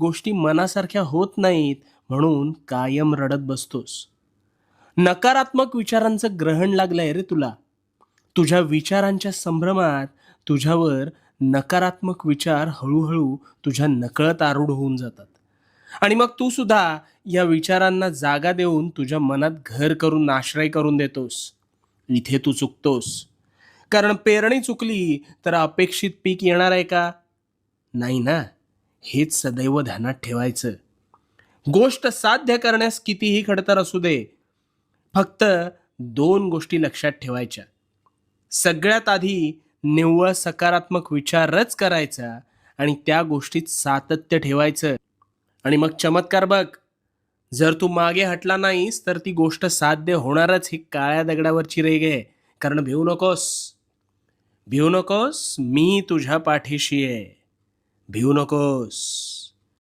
गोष्टी मनासारख्या होत नाहीत म्हणून कायम रडत बसतोस. नकारात्मक विचारांचं ग्रहण लागलंय रे तुला. तुझ्या विचारांच्या संभ्रमात तुझ्यावर नकारात्मक विचार हळूहळू तुझ्या नकळत आरूढ होऊन जातात. आणि मग तू सुद्धा या विचारांना जागा देऊन तुझ्या मनात घर करून आश्रय करून देतोस. इथे तू चुकतोस. कारण पेरणी चुकली तर अपेक्षित पीक येणार आहे का? नाही ना. हेच सदैव ध्यानात ठेवायचं. गोष्ट साध्य करण्यास कितीही खडतर असू दे फक्त दोन गोष्टी लक्षात ठेवायच्या. सगळ्यात आधी निव्वळ सकारात्मक विचारच करायचा आणि त्या गोष्टीत सातत्य ठेवायचं. आणि मग चमत्कार बघ जर तू मागे हटला नाहीस तर ती गोष्ट साध्य होणारच ही काळ्या दगडावरची रेग आहे. कारण भिवू नकोस. भिवू नकोस मी तुझ्या पाठीशी आहे. भिवू नकोस